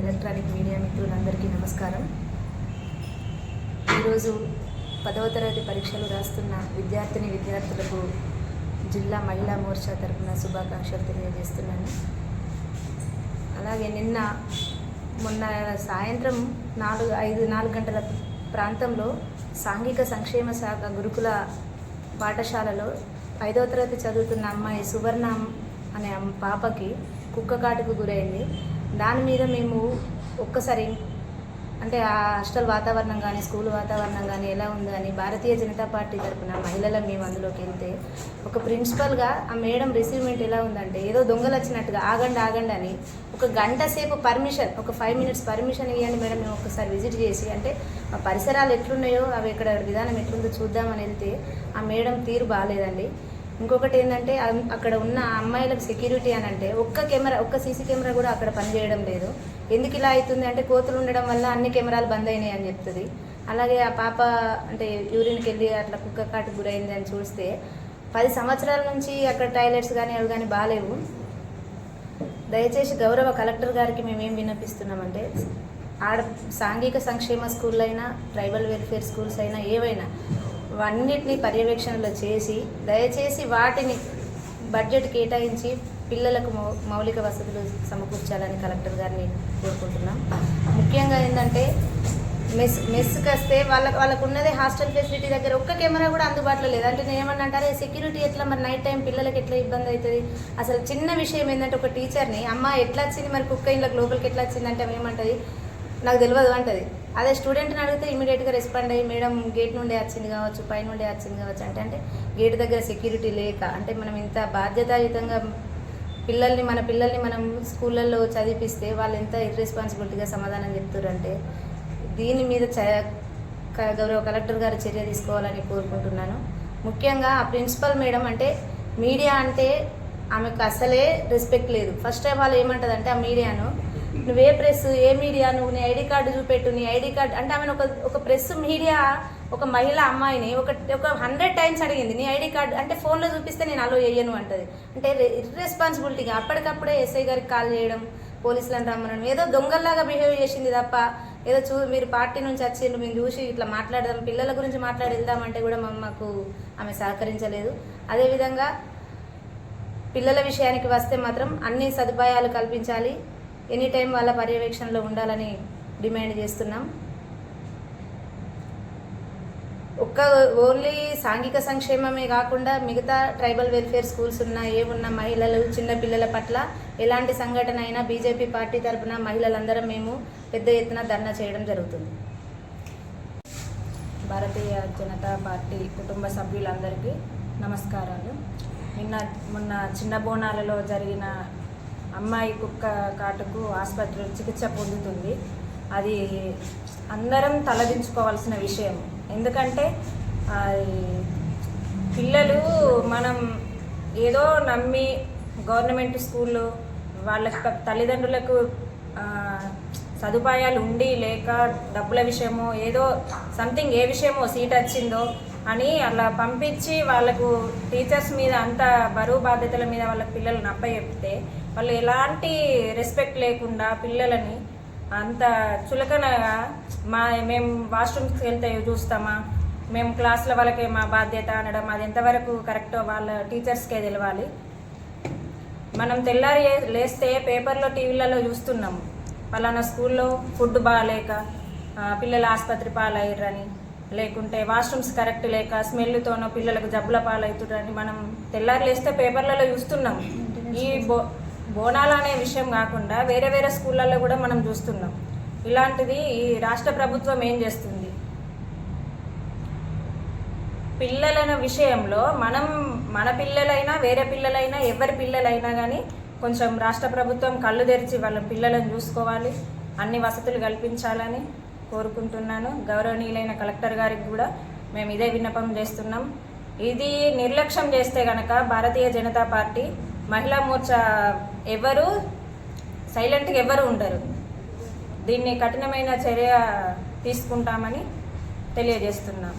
Electronic media మిత్రులందరికీ నమస్కారం. ఈరోజు పదవ తరగతి పరీక్షలు రాస్తున్న విద్యార్థిని విద్యార్థులకు జిల్లా మహిళా మోర్చా తరపున శుభాకాంక్షలు తెలియజేస్తున్నాను. అలాగే నిన్న మొన్న సాయంత్రం నాలుగు ఐదు నాలుగు గంటల ప్రాంతంలో సాంఘిక సంక్షేమ శాఖ గురుకుల పాఠశాలలో ఐదో తరగతి చదువుతున్న అమ్మాయి సువర్ణ అనే పాపకి కుక్క కాటుకు గురైంది. దాని మీద మేము ఒక్కసారి అంటే ఆ హాస్టల్ వాతావరణం కానీ స్కూల్ వాతావరణం కానీ ఎలా ఉందని భారతీయ జనతా పార్టీ తరపున మహిళల మేము అందులోకి వెళ్తే ఒక ప్రిన్సిపల్గా ఆ మేడం రిసీవ్మెంట్ ఎలా ఉందంటే ఏదో దొంగలు వచ్చినట్టుగా ఆగండి ఆగండి అని ఒక గంట సేపు పర్మిషన్ ఒక ఫైవ్ మినిట్స్ పర్మిషన్ ఇవ్వండి మేడం మేము ఒకసారి విజిట్ చేసి అంటే ఆ పరిసరాలు ఎట్లున్నాయో అవి ఇక్కడ విధానం ఎట్లుందో చూద్దామని వెళ్తే ఆ మేడం తీరు బాగాలేదండి. ఇంకొకటి ఏంటంటే అక్కడ ఉన్న అమ్మాయిలకు సెక్యూరిటీ అని అంటే ఒక్క కెమెరా ఒక్క సీసీ కెమెరా కూడా అక్కడ పనిచేయడం లేదు. ఎందుకు ఇలా అవుతుంది అంటే కోతులు ఉండడం వల్ల అన్ని కెమెరాలు బంద్ అయినాయి అని చెప్తుంది. అలాగే ఆ పాప అంటే యూరిన్కి వెళ్ళి అట్లా కుక్క కాటు గురైంది అని చూస్తే పది సంవత్సరాల నుంచి అక్కడ టాయిలెట్స్ కానీ అవి కానీ బాగాలేవు దయచేసి గౌరవ కలెక్టర్ గారికి మేమేం విన్నపిస్తున్నామంటే ఆడ సాంఘిక సంక్షేమ స్కూల్ అయినా ట్రైబల్ వెల్ఫేర్ స్కూల్స్ అయినా ఏవైనా అన్నిటిని పర్యవేక్షణలో చేసి దయచేసి వాటిని బడ్జెట్ కేటాయించి పిల్లలకు మౌలిక వసతులు సమకూర్చాలని కలెక్టర్ గారిని కోరుకుంటున్నాం. ముఖ్యంగా ఏంటంటే మెస్ మెస్కి వస్తే వాళ్ళకి వాళ్ళకు ఉన్నదే హాస్టల్ ఫెసిలిటీ దగ్గర ఒక్క కెమెరా కూడా అందుబాటులో లేదు. అంటే నేను ఏమన్నా అంటారే సెక్యూరిటీ ఎట్లా మరి నైట్ టైం పిల్లలకి ఎట్లా ఇబ్బంది అవుతుంది? అసలు చిన్న విషయం ఏంటంటే ఒక టీచర్ని అమ్మ ఎట్లా వచ్చింది? మరి కుక్క ఇంట్లో లోపలికి ఎట్లా వచ్చింది? అంటే ఏమంటుంది? నాకు తెలియదు అంటది. అదే స్టూడెంట్ని అడిగితే ఇమీడియట్గా రెస్పాండ్ అయ్యి మేడం గేట్ నుండే వచ్చింది కావచ్చు పై నుండే వచ్చింది కావచ్చు. అంటే అంటే గేట్ దగ్గర సెక్యూరిటీ లేక అంటే మనం ఇంత బాధ్యతాయుతంగా పిల్లల్ని మన పిల్లల్ని మనం స్కూళ్ళల్లో చదివిపిస్తే వాళ్ళు ఎంత ఇర్రెస్పాన్సిబిలిటీగా సమాధానం చెప్తారంటే దీని మీద చ క- గౌరవ కలెక్టర్ గారు చర్య తీసుకోవాలని కోరుకుంటున్నాను. ముఖ్యంగా ఆ ప్రిన్సిపల్ మేడం అంటే మీడియా అంటే ఆమెకు అసలే రెస్పెక్ట్ లేదు. ఫస్ట్ ఆఫ్ ఆల్ ఏమంటదంటే ఆ మీడియాను నువ్వు ఏ ప్రెస్ ఏ మీడియా నువ్వు నీ ఐడి కార్డు చూపెట్టు నీ ఐడి కార్డు అంటే ఆమెను ఒక ఒక ప్రెస్ మీడియా ఒక మహిళ అమ్మాయిని ఒక ఒక హండ్రెడ్ టైమ్స్ అడిగింది. నీ ఐడి కార్డు అంటే ఫోన్లో చూపిస్తే నేను అలో చేయను అంటది. అంటే ఇర్రెస్పాన్సిబిలిటీగా అప్పటికప్పుడే ఎస్ఐ గారికి కాల్ చేయడం పోలీసులను రమ్మనడం ఏదో దొంగల్లాగా బిహేవ్ చేసింది తప్ప ఏదో చూ మీరు పార్టీ నుంచి వచ్చిండ్రు మేము చూసి ఇట్లా మాట్లాడదాం పిల్లల గురించి మాట్లాడి వెళ్దామంటే కూడా మా మాకు ఆమె సహకరించలేదు. అదేవిధంగా పిల్లల విషయానికి వస్తే మాత్రం అన్ని సదుపాయాలు కల్పించాలి. ఎనీ టైం వాళ్ళ పర్యవేక్షణలో ఉండాలని డిమాండ్ చేస్తున్నాం. ఒక్క ఓన్లీ సాంఘిక సంక్షేమమే కాకుండా మిగతా ట్రైబల్ వెల్ఫేర్ స్కూల్స్ ఉన్న ఏమున్న మహిళలు చిన్న పిల్లల పట్ల ఎలాంటి సంఘటన అయినా బీజేపీ పార్టీ తరపున మహిళలందరం మేము పెద్ద ఎత్తున ధర్నా చేయడం జరుగుతుంది. భారతీయ జనతా పార్టీ కుటుంబ సభ్యులందరికీ నమస్కారాలు. నిన్న మొన్న చిన్న బోనాలలో జరిగిన అమ్మాయి కుక్క కాటుకు ఆసుపత్రిలో చికిత్స పొందుతుంది. అది అందరం తలదించుకోవాల్సిన విషయం. ఎందుకంటే పిల్లలు మనం ఏదో నమ్మి గవర్నమెంట్ స్కూల్లో వాళ్ళ తల్లిదండ్రులకు సదుపాయాలు ఉండి లేక డబ్బుల విషయమో ఏదో సంథింగ్ ఏ విషయమో సీట్ వచ్చిందో అని అలా పంపించి వాళ్ళకు టీచర్స్ మీద అంత బరువు బాధ్యతల మీద వాళ్ళ పిల్లలను అప్పచెప్తే వాళ్ళు ఎలాంటి రెస్పెక్ట్ లేకుండా పిల్లలని అంత చులకనగా మా మేము వాష్రూమ్స్కి వెళ్తే చూస్తామా? మేము క్లాసుల వాళ్ళకే మా బాధ్యత అనడం అది ఎంతవరకు కరెక్టో వాళ్ళ టీచర్స్కే తెలవాలి. మనం తెల్లారి లేస్తే పేపర్లో టీవీలలో చూస్తున్నాము. పలానా స్కూల్లో ఫుడ్ బాగాలేక పిల్లలు ఆసుపత్రి పాలయ్యారని లేకుంటే వాష్రూమ్స్ కరెక్ట్ లేక స్మెల్తోనో పిల్లలకు జబ్బుల పాలవుతుందని మనం తెల్లారి లేస్తే పేపర్లలో చూస్తున్నాం. ఈ బో బోనాలు అనే విషయం కాకుండా వేరే వేరే స్కూళ్ళల్లో కూడా మనం చూస్తున్నాం. ఇలాంటిది ఈ రాష్ట్ర ప్రభుత్వం ఏం చేస్తుంది? పిల్లల విషయంలో మనం మన పిల్లలైనా వేరే పిల్లలైనా ఎవరి పిల్లలైనా కానీ కొంచెం రాష్ట్ర ప్రభుత్వం కళ్ళు తెరిచి వాళ్ళ పిల్లలను చూసుకోవాలి అన్ని వసతులు కల్పించాలని కోరుకుంటున్నాను. గౌరవనీయులైన కలెక్టర్ గారికి కూడా మేము ఇదే విన్నపం చేస్తున్నాం. ఇది నిర్లక్ష్యం చేస్తే గనక భారతీయ జనతా పార్టీ మహిళా మోర్చా ఎవరు సైలెంట్గా ఎవరు ఉండరు. దీన్ని కఠినమైన చర్య తీసుకుంటామని తెలియజేస్తున్నాం.